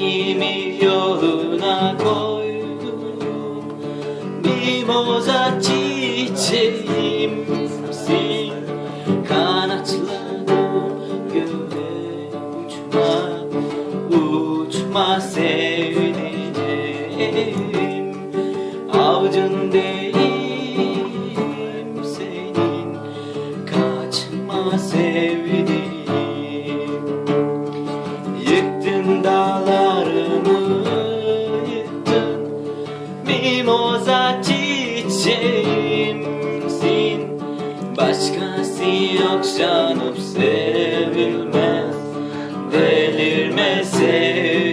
Canimi yoluna koydum Mimoza çiçeğimsin Kanatlanıp göğe uçma Uçma sevdiceğim Mimoza çiçeğimsin Başkası yok canım sevilmez. Delirme sevdiceğim.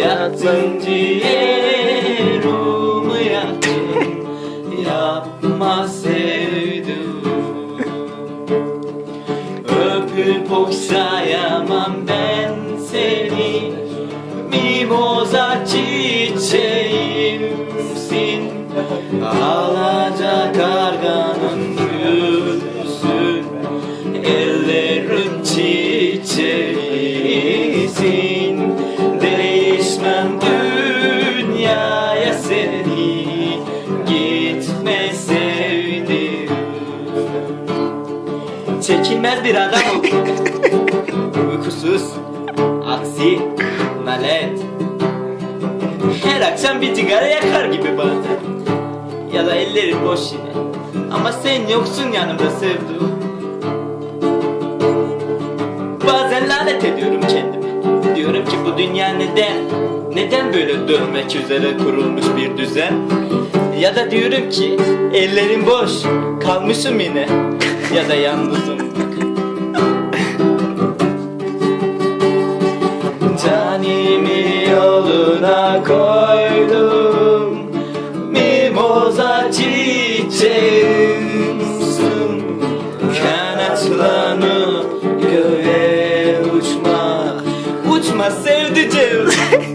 Yaktın ciğerimi yaktın. Yapma sevdim Öpüp okşayamam ben seni Mimoza çiçeğimsin. Ağlaca karganın gülsün. Ellerim çiçeğisin Değişmem dünyaya seni. Gitme sevdim. Çekilmez bir adam oldum Uykusuz Aksi Nalet Her akşam bir sigara yakar gibi bazen Ya da ellerim boş yine. Ama sen yoksun yanımda sevduğum Bazen lanet ediyorum kendime. Diyorum ki bu dünya neden? Neden böyle dönmek üzere kurulmuş bir düzen? Ya da diyorum ki ellerim boş Kalmışım yine. Ya da yalnızım koydum. Mimoza çiçeğimsin. Kanatlanıp göğe uçma. Uçma sevdiceğim.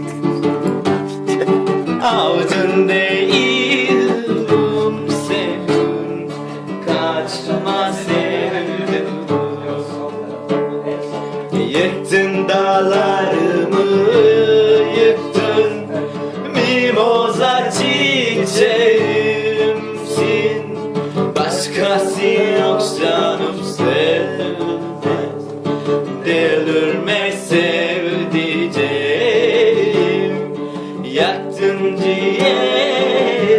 Değilim sevdim Kaçma sevdim. Yıktın dağları day.